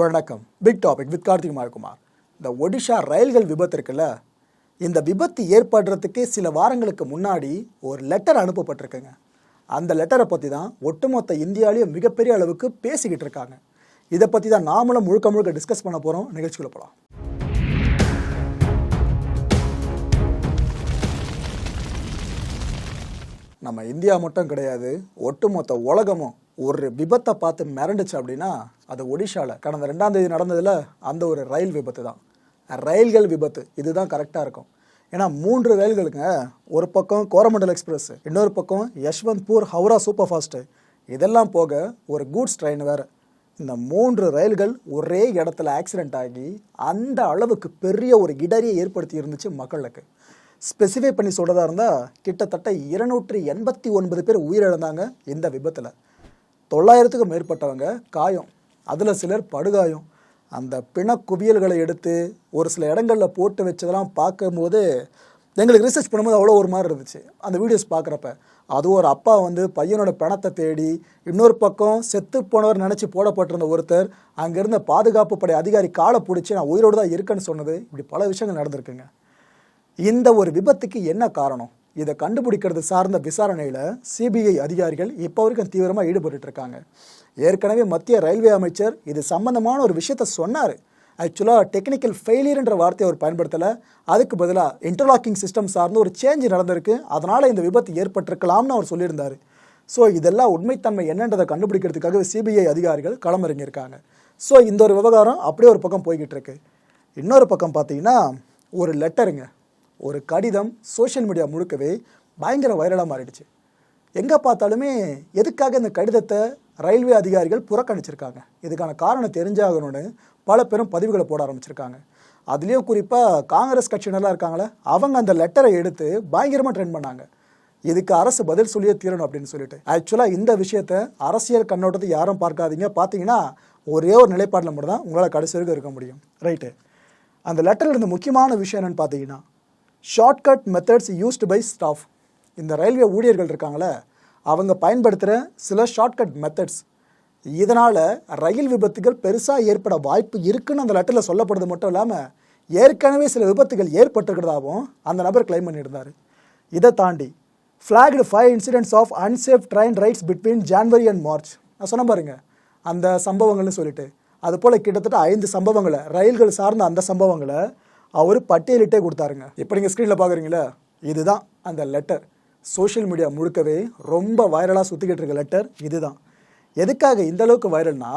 வணக்கம். Big topic with Karthik Kumar இந்த ஒடிஷா ரயில்கள் விபத்து இருக்குல்ல இந்த விபத்து ஏற்படுறதுக்கு சில வாரங்களுக்கு முன்னாடி ஒரு லெட்டர் அனுப்பப்பட்டிருக்குங்க. அந்த லெட்டரை பற்றி தான் ஒட்டுமொத்த இந்தியாவிலேயே மிகப்பெரிய அளவுக்கு பேசிக்கிட்டு இருக்காங்க. இதை பற்றி தான் நாமளும் முழுக்க முழுக்க டிஸ்கஸ் பண்ண போகிறோம் நிகழ்ச்சிக்குள்ள போகலாம் நம்ம இந்தியா மட்டும் கிடையாது ஒட்டுமொத்த உலகமும் ஒரு விபத்தை பார்த்து மிரண்டுச்சு அப்படின்னா அது ஒடிஷாவில் கடந்த ரெண்டாம் தேதி நடந்ததில் அந்த ஒரு ரயில் விபத்து தான். ரயில்கள் விபத்து இதுதான் கரெக்டாக இருக்கும். ஏன்னா மூன்று ரயில்களுங்க ஒரு பக்கம் கோரமண்டல் எக்ஸ்பிரஸ் இன்னொரு பக்கம் யஷ்வந்த்பூர் ஹவுரா சூப்பர் ஃபாஸ்ட்டு இதெல்லாம் போக ஒரு கூட்ஸ் ட்ரெயின் வேறு. இந்த மூன்று ரயில்கள் ஒரே இடத்துல ஆக்சிடெண்ட் ஆகி அந்த அளவுக்கு பெரிய ஒரு இடரியை ஏற்படுத்தி இருந்துச்சு மக்களுக்கு. ஸ்பெசிஃபை பண்ணி சொல்கிறதா இருந்தால் கிட்டத்தட்ட இருநூற்றி எண்பத்தி ஒன்பது பேர் உயிரிழந்தாங்க இந்த விபத்தில். தொள்ளாயிரத்துக்கும் மேற்பட்டவங்க காயம். அதில் சிலர் படுகாயம். அந்த பிண குவியல்களை எடுத்து ஒரு சில இடங்களில் போட்டு வச்சதெல்லாம் பார்க்கும்போது எங்களுக்கு ரிசர்ச் பண்ணும்போது அவ்வளோ ஒரு மாதிரி இருந்துச்சு. அந்த வீடியோஸ் பார்க்குறப்ப. அது ஒரு அப்பா வந்து பையனோட பிணத்தை தேடி இன்னொரு பக்கம் செத்து போனவர் நினச்சி போடப்பட்டிருந்த ஒருத்தர் அங்கேருந்த பாதுகாப்பு படை அதிகாரி காலை பிடிச்சி நான் உயிரோடு தான் இருக்கேன்னு சொன்னது. இப்படி பல விஷயங்கள் நடந்திருக்குங்க. இந்த ஒரு விபத்துக்கு என்ன காரணம்? இதை கண்டுபிடிக்கிறது சார்ந்த விசாரணையில் சிபிஐ அதிகாரிகள் இப்போ வரைக்கும் தீவிரமாக ஈடுபட்டு இருக்காங்க ஏற்கனவே மத்திய ரயில்வே அமைச்சர் இது சம்பந்தமான ஒரு விஷயத்த சொன்னார். ஆக்சுவலாக டெக்னிக்கல் ஃபெயிலியர்ன்ற வார்த்தையை அவர் பயன்படுத்தலை. அதுக்கு பதிலாக இன்டர்லாக்கிங் சிஸ்டம் சார்ந்து ஒரு சேஞ்ச் நடந்திருக்கு. அதனால் இந்த விபத்து ஏற்பட்டிருக்கலாம்னு அவர் சொல்லியிருந்தார். ஸோ இதெல்லாம் உண்மைத்தன்மை என்னன்றதை கண்டுபிடிக்கிறதுக்காக சிபிஐ அதிகாரிகள் களமிறங்கியிருக்காங்க. ஸோ இந்த ஒரு விவகாரம் அப்படியே ஒரு பக்கம் போய்கிட்டு இருக்கு இன்னொரு பக்கம் பார்த்தீங்கன்னா ஒரு லெட்டருங்க ஒரு கடிதம் சோஷியல் மீடியா முழுக்கவே பயங்கர வைரலாக மாறிடுச்சு. எங்கே பார்த்தாலுமே எதுக்காக இந்த கடிதத்தை ரயில்வே அதிகாரிகள் புறக்கணிச்சிருக்காங்க? இதுக்கான காரணம் தெரிஞ்சாகணும்னு பல பேரும் பதிவுகளை போட ஆரம்பிச்சிருக்காங்க. அதுலேயும் குறிப்பாக காங்கிரஸ் கட்சியினர்லாம் இருக்காங்களே அவங்க அந்த லெட்டரை எடுத்து பயங்கரமாக ட்ரெண்ட் பண்ணாங்க. இதுக்கு அரசு பதில் சொல்லியே தீரணும் அப்படின்னு சொல்லிட்டு. ஆக்சுவலாக இந்த விஷயத்த அரசியல் கண்ணோட்டத்தை யாரும் பார்க்காதீங்க. பார்த்தீங்கன்னா ஒரே ஒரு நிலைப்பாட்டில் மட்டும் தான் உங்களால் கடைசி வரைக்கும் இருக்க முடியும். ரைட்டு அந்த லெட்டரில் இருந்த முக்கியமான விஷயம் என்னென்னு பார்த்தீங்கன்னா shortcut methods used by staff இந்த ரயில்வே ஊழியர்கள் இருக்காங்களே அவங்க பயன்படுத்துகிற சில ஷார்ட்கட் மெத்தட்ஸ் இதனால் ரயில் விபத்துகள் பெருசாக ஏற்பட வாய்ப்பு இருக்குன்னு அந்த லெட்டரில் சொல்லப்படுது மட்டும் இல்லாமல் ஏற்கனவே சில விபத்துகள் ஏற்பட்டிருக்கிறதாகவும் அந்த நபர் கிளைம் பண்ணியிருந்தார். இதை தாண்டி flagged five incidents of unsafe train rides between January and March நான் சொன்ன பாருங்க அந்த சம்பவங்கள்னு சொல்லிட்டு. அதுபோல் கிட்டத்தட்ட ஐந்து சம்பவங்களை ரயில்கள் சார்ந்த அந்த சம்பவங்களை அவர் பட்டியலிட்டே கொடுத்தாருங்க. இப்போ நீங்கள் ஸ்க்ரீனில் பார்க்குறீங்களா இதுதான் அந்த லெட்டர் சோஷியல் மீடியா முழுக்கவே ரொம்ப வைரலாக சுற்றிக்கிட்டு இருக்க லெட்டர் இதுதான். எதுக்காக இந்த அளவுக்கு வைரல்னா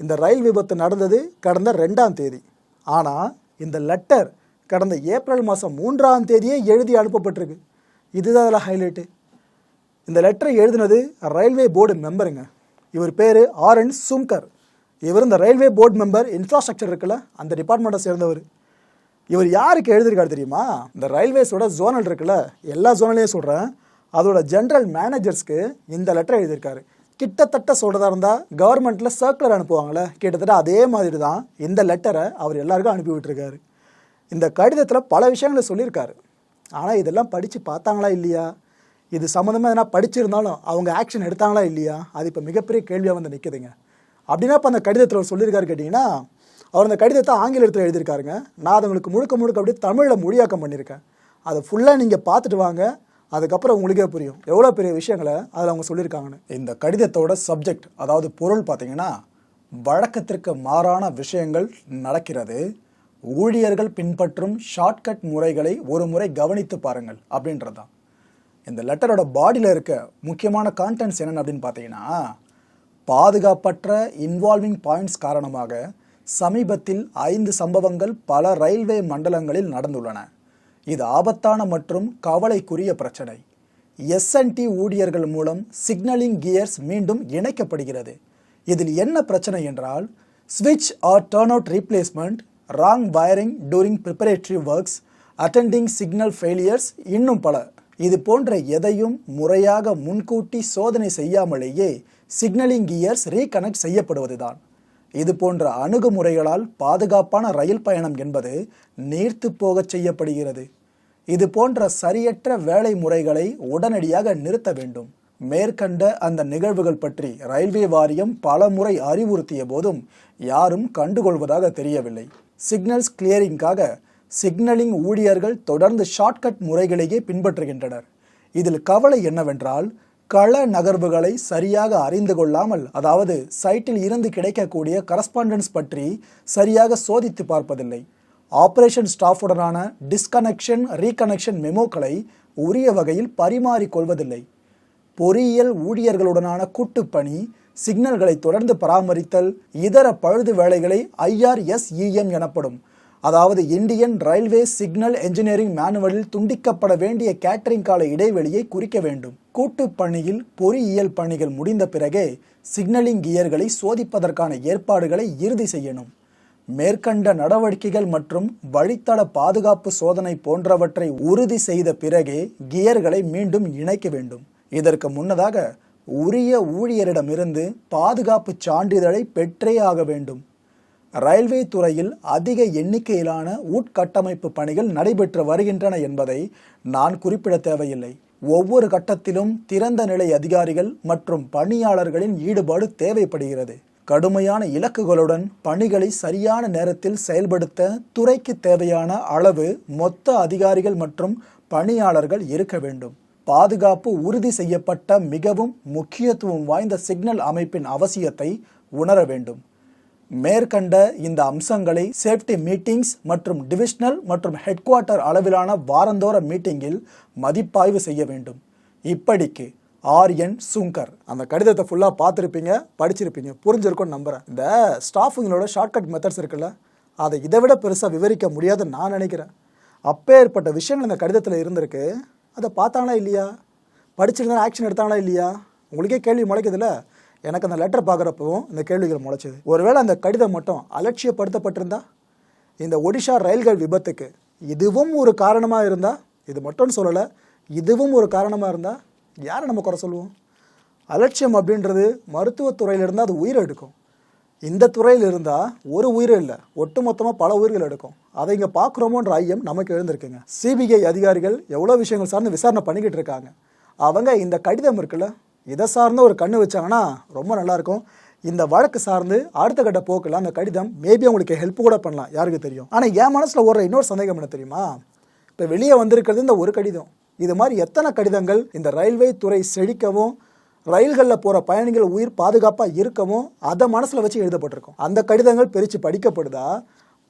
இந்த ரயில் விபத்து நடந்தது கடந்த ரெண்டாம் தேதி. ஆனால் இந்த லெட்டர் கடந்த ஏப்ரல் மாதம் மூன்றாம் தேதியே எழுதி அனுப்பப்பட்டிருக்கு. இதுதான் அதில் ஹைலைட்டு இந்த லெட்டரை எழுதினது ரயில்வே போர்டு மெம்பருங்க இவர் பேர் ஆர் என் சும்கர். இவர் இந்த ரயில்வே போர்டு மெம்பர் இன்ஃப்ராஸ்ட்ரக்சர் இருக்குல்ல அந்த டிபார்ட்மெண்ட்டை சேர்ந்தவர். இவர் யாருக்கு எழுதியிருக்காரு தெரியுமா? இந்த ரயில்வேஸோட ஜோனல் இருக்குல்ல எல்லா ஜோனலையும் சொல்கிறேன் அதோட ஜென்ரல் மேனேஜர்ஸ்க்கு இந்த லெட்டர் எழுதியிருக்காரு. கிட்டத்தட்ட சொல்கிறதா இருந்தால் கவர்மெண்ட்டில் சர்க்குலர் அனுப்புவாங்களே கிட்டத்தட்ட அதே மாதிரி தான் இந்த லெட்டரை அவர் எல்லாருக்கும் அனுப்பி விட்டுருக்காரு. இந்த கடிதத்தில் பல விஷயங்களை சொல்லியிருக்காரு. ஆனால் இதெல்லாம் படித்து பார்த்தாங்களா இல்லையா? இது சம்மந்தமாக எதனா படிச்சிருந்தாலும் அவங்க ஆக்ஷன் எடுத்தாங்களா இல்லையா? அது இப்போ மிகப்பெரிய கேள்வியாக வந்து நிற்குதுங்க அப்படின்னா இப்போ அந்த கடிதத்தில் அவர் சொல்லியிருக்காரு கேட்டிங்கன்னா அவர் அந்த கடிதத்தை ஆங்கிலத்தில் எழுதியிருக்காருங்க. நான் அதை உங்களுக்கு முழுக்க முழுக்க அப்படியே தமிழில் மொழியாக்கம் பண்ணியிருக்கேன். அதை ஃபுல்லாக நீங்கள் பார்த்துட்டு வாங்க. அதுக்கப்புறம் உங்களுக்கே புரியும். எவ்வளோ பெரிய விஷயங்களை அதில் அவங்க சொல்லியிருக்காங்கன்னு. இந்த கடிதத்தோட சப்ஜெக்ட் அதாவது பொருள் பார்த்தீங்கன்னா வழக்கத்திற்கு மாறான விஷயங்கள் நடக்கிறது. ஊழியர்கள் பின்பற்றும் ஷார்ட்கட் முறைகளை ஒரு முறை கவனித்து பாருங்கள் அப்படின்றது தான் இந்த லெட்டரோட பாடியில் இருக்க முக்கியமான கான்டென்ட்ஸ் என்னென்னு அப்படின்னு பார்த்தீங்கன்னா பாதுகாப்பற்ற இன்வால்விங் பாயிண்ட்ஸ் காரணமாக சமீபத்தில் ஐந்து சம்பவங்கள் பல ரயில்வே மண்டலங்களில் நடந்துள்ளன. இது ஆபத்தான மற்றும் கவலைக்குரிய பிரச்சனை. எஸ்என்டி ஊழியர்கள் மூலம் சிக்னலிங் கியர்ஸ் மீண்டும் இணைக்கப்படுகிறது. இதில் என்ன பிரச்சனை என்றால் ஸ்விட்ச் or turn out replacement wrong wiring during preparatory works attending signal failures இன்னும் பல. இது போன்ற எதையும் முறையாக முன்கூட்டி சோதனை செய்யாமலேயே சிக்னலிங் கியர்ஸ் ரீகனெக்ட் செய்யப்படுவதுதான். இது போன்ற அணுகுமுறைகளால் பாதுகாப்பான ரயில் பயணம் என்பது நீர்த்து போகச் செய்யப்படுகிறது. இது போன்ற சரியற்ற வேலை முறைகளை உடனடியாக நிறுத்த வேண்டும். மேற்கண்ட அந்த நிகழ்வுகள் பற்றி ரயில்வே வாரியம் பலமுறை அறிவுறுத்திய போதும் யாரும் கண்டுகொள்வதாக தெரியவில்லை. சிக்னல்ஸ் கிளியரிங்காக சிக்னலிங் ஊழியர்கள் தொடர்ந்து ஷார்ட்கட் முறைகளையே பின்பற்றுகின்றனர். இதில் கவலை என்னவென்றால் கள நகர்வுகளை சரியாக அறிந்து கொள்ளாமல் அதாவது சைட்டில் இருந்து கிடைக்கக்கூடிய கரஸ்பாண்டன்ஸ் பற்றி சரியாக சோதித்து பார்ப்பதில்லை. ஆபரேஷன் ஸ்டாஃபுடனான டிஸ்கனெக்ஷன் ரீகனெக்ஷன் மெமோக்களை உரிய வகையில் பரிமாறிக்கொள்வதில்லை பொறியியல் ஊழியர்களுடனான கூட்டுப்பணி சிக்னல்களை தொடர்ந்து பராமரித்தல் இதர பழுது வேலைகளை I R S E M எனப்படும். அதாவது இந்தியன் ரயில்வே சிக்னல் என்ஜினியரிங் மேனுவலில் துண்டிக்கப்பட வேண்டிய கேட்டரிங் கால இடைவெளியை குறிக்க வேண்டும். கூட்டுப் பணியில் பொறியியல் பணிகள் முடிந்த பிறகே சிக்னலிங் கியர்களை சோதிப்பதற்கான ஏற்பாடுகளை இறுதி செய்யணும். மேற்கண்ட நடவடிக்கைகள் மற்றும் வழித்தட பாதுகாப்பு சோதனை போன்றவற்றை உறுதி செய்த பிறகே கியர்களை மீண்டும் இணைக்க வேண்டும். இதற்கு முன்னதாக உரிய ஊழியரிடமிருந்து பாதுகாப்பு சான்றிதழை பெற்றே ஆக வேண்டும். ரயில்வே துறையில் அதிக எண்ணிக்கையிலான உட்கட்டமைப்பு பணிகள் நடைபெற்று வருகின்றன என்பதை நான் குறிப்பிட தேவையில்லை. ஒவ்வொரு கட்டத்திலும் திறந்த நிலை அதிகாரிகள் மற்றும் பணியாளர்களின் ஈடுபாடு தேவைப்படுகிறது. கடுமையான இலக்குகளுடன் பணிகளை சரியான நேரத்தில் செயல்படுத்த துறைக்கு தேவையான அளவு மொத்த அதிகாரிகள் மற்றும் பணியாளர்கள் இருக்க வேண்டும். பாதுகாப்பு உறுதி செய்யப்பட்ட மிகவும் முக்கியத்துவம் வாய்ந்த சிக்னல் அமைப்பின் அவசியத்தை உணர வேண்டும். மேற்கண்ட இந்த அம்சங்களை சேஃப்டி மீட்டிங்ஸ் மற்றும் டிவிஷனல் மற்றும் ஹெட் குவார்ட்டர் அளவிலான வாரந்தோற மீட்டிங்கில் மதிப்பாய்வு செய்ய வேண்டும். இப்படிக்கு ஆர் என் சுங்கர் அந்த கடிதத்தை ஃபுல்லாக பார்த்துருப்பீங்க படிச்சிருப்பீங்க புரிஞ்சிருக்கும்னு நம்புகிறேன் இந்த ஸ்டாஃபுங்களோட ஷார்ட்கட் மெத்தட்ஸ் இருக்குல்ல அதை இதை விட பெருசாக விவரிக்க முடியாதுன்னு நான் நினைக்கிறேன். அப்பேற்பட்ட விஷயங்கள் இந்த கடிதத்தில் இருந்திருக்கு. அதை பார்த்தாங்களா இல்லையா? படிச்சிருந்தா ஆக்ஷன் எடுத்தாங்களா இல்லையா? உங்களுக்கே கேள்வி முளைக்குதுல்ல. எனக்கு அந்த லெட்டர் பார்க்குறப்பவும் இந்த கேள்விகள் முளைச்சது. ஒருவேளை அந்த கடிதம் மட்டும் அலட்சியப்படுத்தப்பட்டிருந்தா இந்த ஒடிஷா ரயில்கள் விபத்துக்கு இதுவும் ஒரு காரணமாக இருந்தால் இது மட்டும் சொல்லலை இதுவும் ஒரு காரணமாக இருந்தால் யாரை நம்ம குறை சொல்லுவோம்? அலட்சியம் அப்படின்றது மருத்துவத்துறையில் இருந்தால் அது உயிரை எடுக்கும். இந்த துறையில் இருந்தால் ஒரு உயிர் இல்லை ஒட்டுமொத்தமாக பல உயிர்கள் எடுக்கும். அதை இங்கே பார்க்குறோமோன்ற ஐயம் நமக்கு எழுந்திருக்குங்க. சிபிஐ அதிகாரிகள் எவ்வளோ விஷயங்கள் சார்ந்து விசாரணை பண்ணிக்கிட்டு இருக்காங்க. அவங்க இந்த கடிதம் இருக்குல்ல இதை சார்ந்த ஒரு கண்ணு வச்சாங்கன்னா ரொம்ப நல்லாயிருக்கும். இந்த வழக்கு சார்ந்து அடுத்த கட்ட போக்கில் அந்த கடிதம் மேபி அவங்களுக்கு ஹெல்ப் கூட பண்ணலாம். யாருக்கு தெரியும்? ஆனால் என் மனசில் ஓடுற இன்னொரு சந்தேகம் என்ன தெரியுமா? இப்போ வெளியே வந்திருக்கிறது இந்த ஒரு கடிதம். இது மாதிரி எத்தனை கடிதங்கள் இந்த ரயில்வே துறை செழிக்கவும் ரயில்களில் போகிற பயணிகள் உயிர் பாதுகாப்பாக இருக்கவும் அதை மனசில் வச்சு எழுதப்பட்டிருக்கும். அந்த கடிதங்கள் பிரித்து படிக்கப்படுதா?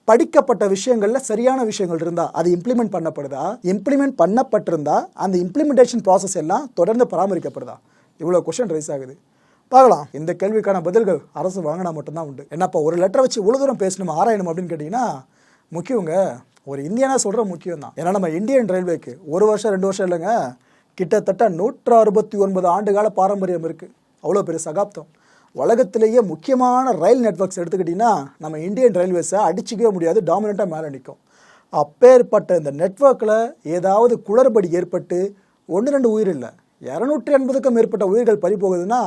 படிக்கப்பட்ட விஷயங்களில் சரியான விஷயங்கள் இருந்தால் அது இம்ப்ளிமெண்ட் பண்ணப்படுதா? இம்ப்ளிமெண்ட் பண்ணப்பட்டிருந்தா அந்த இம்ப்ளிமெண்டேஷன் ப்ராசஸ் எல்லாம் தொடர்ந்து பராமரிக்கப்படுதா? இவ்வளோ கொஷின் ரைஸ் ஆகுது. பார்க்கலாம். இந்த கேள்விக்கான பதில்கள் அரசு வாங்கினா மட்டும்தான் உண்டு. என்னப்பா ஒரு லெட்டரை வச்சு இவ்வளோ தூரம் பேசணும் ஆராயணும் அப்படின்னு கேட்டிங்கன்னா முக்கியங்க ஒரு இந்தியனா சொல்கிற முக்கியம் தான் ஏன்னா நம்ம இந்தியன் ரயில்வேக்கு ஒரு வருஷம் ரெண்டு வருஷம் இல்லைங்க. கிட்டத்தட்ட நூற்று அறுபத்தி ஒன்பது ஆண்டுகால பாரம்பரியம் இருக்குது அவ்வளோ பெரிய சகாப்தம். உலகத்திலேயே முக்கியமான ரயில் நெட்வொர்க்ஸ் எடுத்துக்கிட்டிங்கன்னா நம்ம இந்தியன் ரயில்வேஸை அடிச்சிக்கவே முடியாது டாமினண்ட்டாக மேலே நிற்கும் அப்பேற்பட்ட இந்த நெட்வொர்க்கில் ஏதாவது குளறுபடி ஏற்பட்டு ஒன்று ரெண்டு உயிர் இல்லை. இரநூற்றி எண்பதுக்கும் மேற்பட்ட உயிர்கள் பறி போகுதுன்னா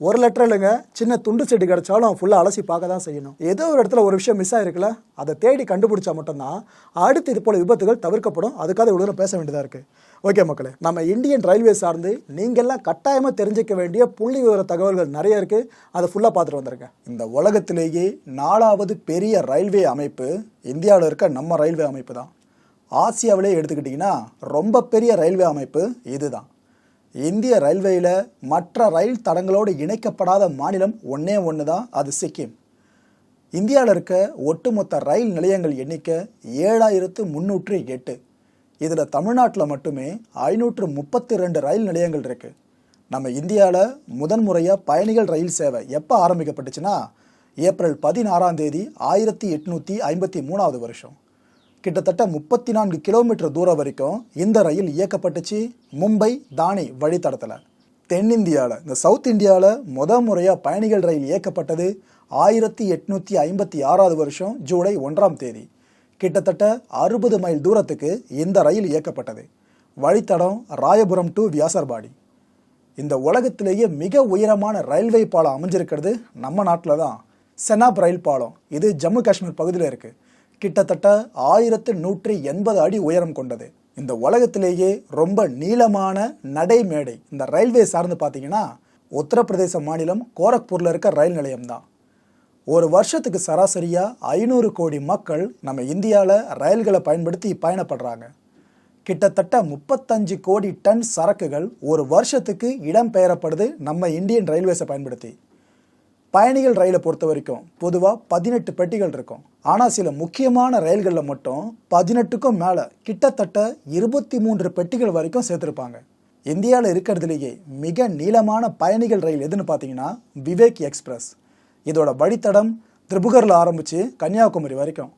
ஒரு லெட்டர் இல்லைங்க. சின்ன துண்டு செடி கிடைச்சாலும் ஃபுல்லாக அலசி பார்க்க தான் செய்யணும். ஏதோ ஒரு இடத்துல ஒரு விஷயம் மிஸ் ஆகிருக்குல்ல அதை தேடி கண்டுபிடிச்சா மட்டும்தான் அடுத்து இது போல விபத்துகள் தவிர்க்கப்படும். அதுக்காக இவ்வளோ தூரம் பேச வேண்டியதாக இருக்குது ஓகே மக்களே நம்ம இந்தியன் ரயில்வே சார்ந்து நீங்கள்லாம் கட்டாயமாக தெரிஞ்சிக்க வேண்டிய புள்ளி விவர தகவல்கள் நிறைய இருக்குது அதை ஃபுல்லாக பார்த்துட்டு வந்திருக்கேன் இந்த உலகத்திலேயே நாலாவது பெரிய ரயில்வே அமைப்பு இந்தியாவில் இருக்க நம்ம ரயில்வே அமைப்பு தான். ஆசியாவிலே எடுத்துக்கிட்டிங்கன்னா ரொம்ப பெரிய ரயில்வே அமைப்பு இதுதான். இந்திய ரயில்வேயில் மற்ற ரயில் தடங்களோடு இணைக்கப்படாத மாநிலம் ஒன்றே ஒன்று தான் அது சிக்கிம். இந்தியாவில் இருக்க ஒட்டுமொத்த ரயில் நிலையங்கள் எண்ணிக்கை ஏழாயிரத்து முந்நூற்று எட்டு. இதில் தமிழ்நாட்டில் மட்டுமே ஐநூற்று முப்பத்தி ரெண்டு ரயில் நிலையங்கள் இருக்குது நம்ம இந்தியாவில் முதன்முறையாக பயணிகள் ரயில் சேவை எப்போ ஆரம்பிக்கப்பட்டுச்சுன்னா ஏப்ரல் பதினாறாம் தேதி ஆயிரத்தி எட்நூற்றி ஐம்பத்தி மூணாவது வருஷம். கிட்டத்தட்ட முப்பத்தி நான்கு கிலோமீட்டர் தூரம் வரைக்கும் இந்த ரயில் இயக்கப்பட்டுச்சு. மும்பை தானே வழித்தடத்தில். தென்னிந்தியாவில் இந்த சவுத் இந்தியாவில் முத முறையாக பயணிகள் ரயில் இயக்கப்பட்டது ஆயிரத்தி எட்நூற்றி ஐம்பத்தி ஆறாவது வருஷம் ஜூலை ஒன்றாம் தேதி. கிட்டத்தட்ட அறுபது மைல் தூரத்துக்கு இந்த ரயில் இயக்கப்பட்டது. வழித்தடம் ராயபுரம் டு வியாசர்பாடி. இந்த உலகத்திலேயே மிக உயரமான ரயில்வே பாலம் அமைஞ்சிருக்கிறது நம்ம நாட்டில் தான் செனாப் ரயில் பாலம். இது ஜம்மு காஷ்மீர் பகுதியில் இருக்குது கிட்டத்தட்ட ஆயிரத்து நூற்றி எண்பது அடி உயரம் கொண்டது. இந்த உலகத்திலேயே ரொம்ப நீளமான நடைமேடை. இந்த ரயில்வே சார்ந்து பார்த்தீங்கன்னா உத்தரப்பிரதேச மாநிலம் கோரக்பூரில் இருக்க ரயில் நிலையம் தான் ஒரு வருஷத்துக்கு சராசரியாக ஐநூறு கோடி மக்கள் நம்ம இந்தியாவில் ரயில்களை பயன்படுத்தி பயணப்படுறாங்க. கிட்டத்தட்ட முப்பத்தஞ்சு கோடி டன் சரக்குகள் ஒரு வருஷத்துக்கு இடம்பெயரப்படுது நம்ம இந்தியன் ரயில்வேஸை பயன்படுத்தி. பயணிகள் ரயிலை பொறுத்த வரைக்கும் பொதுவாக பதினெட்டு பெட்டிகள் இருக்கும். ஆனால் சில முக்கியமான ரயில்களில் மட்டும் பதினெட்டுக்கும் மேலே கிட்டத்தட்ட இருபத்தி மூன்று பெட்டிகள் வரைக்கும் சேர்த்துருப்பாங்க. இந்தியாவில் இருக்கிறதுலேயே மிக நீளமான பயணிகள் ரயில் எதுன்னு பார்த்தீங்கன்னா விவேக் எக்ஸ்பிரஸ். இதோட வழித்தடம் திரிபுகரில் ஆரம்பித்து கன்னியாகுமரி வரைக்கும்.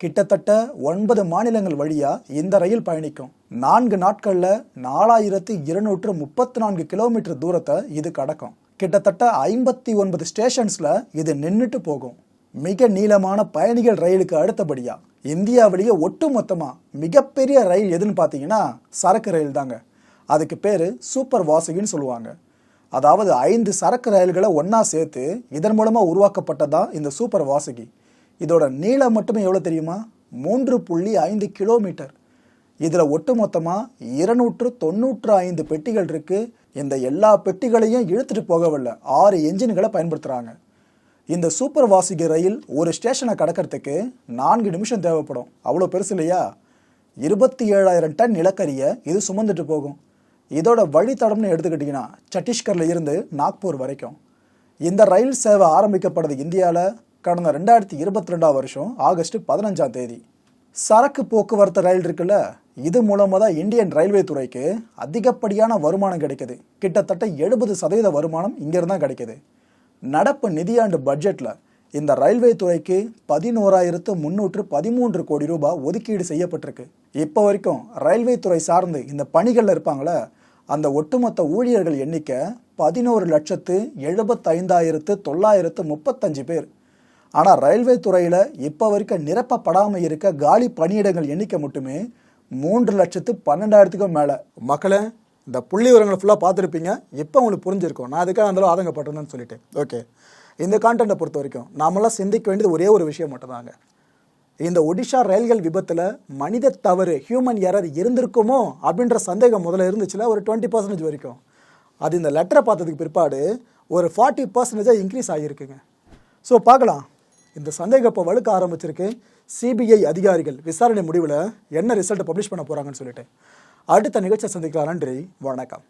கிட்டத்தட்ட ஒன்பது மாநிலங்கள் வழியாக இந்த ரயில் பயணிக்கும். நான்கு நாட்களில் நாலாயிரத்து இருநூற்று முப்பத்தி நான்கு கிலோமீட்டர் தூரத்தை இது கடக்கும். கிட்டத்தட்ட ஐம்பத்தி ஒன்பது ஸ்டேஷன்ஸில் இது நின்றுட்டு போகும். மிக நீளமான பயணிகள் ரயிலுக்கு அடுத்தபடியாக இந்தியாவிலேயே ஒட்டுமொத்தமாக மிகப்பெரிய ரயில் எதுன்னு பார்த்தீங்கன்னா சரக்கு ரயில் தாங்க. அதுக்கு பேர் சூப்பர் வாசகின்னு சொல்லுவாங்க. அதாவது ஐந்து சரக்கு ரயில்களை ஒன்றா சேர்த்து இதன் மூலமாக உருவாக்கப்பட்டதான் இந்த சூப்பர் வாசகி. இதோட நீளம் மட்டுமே எவ்வளோ தெரியுமா? மூன்று புள்ளி ஐந்து கிலோமீட்டர். இதில் ஒட்டுமொத்தமாக இருநூற்று தொண்ணூற்று ஐந்து பெட்டிகள் இருக்குது இந்த எல்லா பெட்டிகளையும் இழுத்துட்டு போகவில்லை. ஆறு என்ஜின்களை பயன்படுத்துகிறாங்க இந்த சூப்பர் வாசிக்கு ரயில் ஒரு ஸ்டேஷனை கடக்கிறதுக்கு நான்கு நிமிஷம் தேவைப்படும். அவ்வளோ பெருசு இல்லையா? இருபத்தி ஏழாயிரம் டன் நிலக்கரியை இது சுமந்துட்டு போகும். இதோட வழித்தடம்னு எடுத்துக்கிட்டிங்கன்னா சத்தீஸ்கரில் இருந்து நாக்பூர் வரைக்கும். இந்த ரயில் சேவை ஆரம்பிக்கப்படுது இந்தியாவில் கடந்த ரெண்டாயிரத்தி இருபத்தி ரெண்டாம் வருஷம் ஆகஸ்ட் பதினஞ்சாம் தேதி. சரக்கு போக்குவரத்து ரயில் இருக்குல்ல இது மூலமாக தான் இந்தியன் ரயில்வே துறைக்கு அதிகப்படியான வருமானம் கிடைக்குது. கிட்டத்தட்ட எழுபது சதவீத வருமானம் இங்கிருந்து தான் கிடைக்குது. நடப்பு நிதியாண்டு பட்ஜெட்டில் இந்த ரயில்வே துறைக்கு பதினோராயிரத்து முன்னூற்று பதிமூன்று கோடி ரூபாய் ஒதுக்கீடு செய்யப்பட்டிருக்கு. இப்போ வரைக்கும் ரயில்வே துறை சார்ந்து இந்த பணிகளில் இருப்பாங்களே அந்த ஒட்டுமொத்த ஊழியர்கள் எண்ணிக்கை பதினோரு லட்சத்து எழுபத்தைந்தாயிரத்து தொள்ளாயிரத்து முப்பத்தஞ்சு பேர். ஆனால் ரயில்வே துறையில் இப்போ வரைக்கும் நிரப்பப்படாமல் இருக்க காலி பணியிடங்கள் எண்ணிக்கை மட்டுமே மூன்று லட்சத்து பன்னெண்டாயிரத்துக்கும் மேலே. மக்களே இந்த புள்ளி விவரங்களை ஃபுல்லாக பார்த்துருப்பீங்க. இப்போ உங்களுக்கு புரிஞ்சிருக்கும். நான் அதுக்காக அந்தளவு ஆதங்கப்பட்டிருந்தேன்னு சொல்லிட்டு ஓகே இந்த கான்டென்ட்டை பொறுத்த வரைக்கும் நாமெல்லாம் சிந்திக்க வேண்டியது ஒரே ஒரு விஷயம் மட்டும்தாங்க. இந்த ஒடிஷா ரயில்கள் விபத்தில் மனித தவறு ஹியூமன் எரர் இருந்திருக்குமோ அப்படின்ற சந்தேகம் முதல்ல இருந்துச்சுல ஒரு டுவெண்ட்டி பர்சன்டேஜ் வரைக்கும். அது இந்த லெட்டரை பார்த்ததுக்கு பிற்பாடு ஒரு ஃபார்ட்டி பர்சன்டேஜாக இன்க்ரீஸ் ஆகியிருக்குங்க. ஸோ பார்க்கலாம். இந்த சந்தேகம் இப்போ வலுக்க ஆரம்பிச்சிருக்கு. சிபிஐ அதிகாரிகள் விசாரணை முடிவில் என்ன ரிசல்ட்டை பப்ளிஷ் பண்ண போகிறாங்கன்னு சொல்லிட்டு. அடுத்த நிகழ்ச்சியை சந்திக்கலாம். நன்றி. வணக்கம்.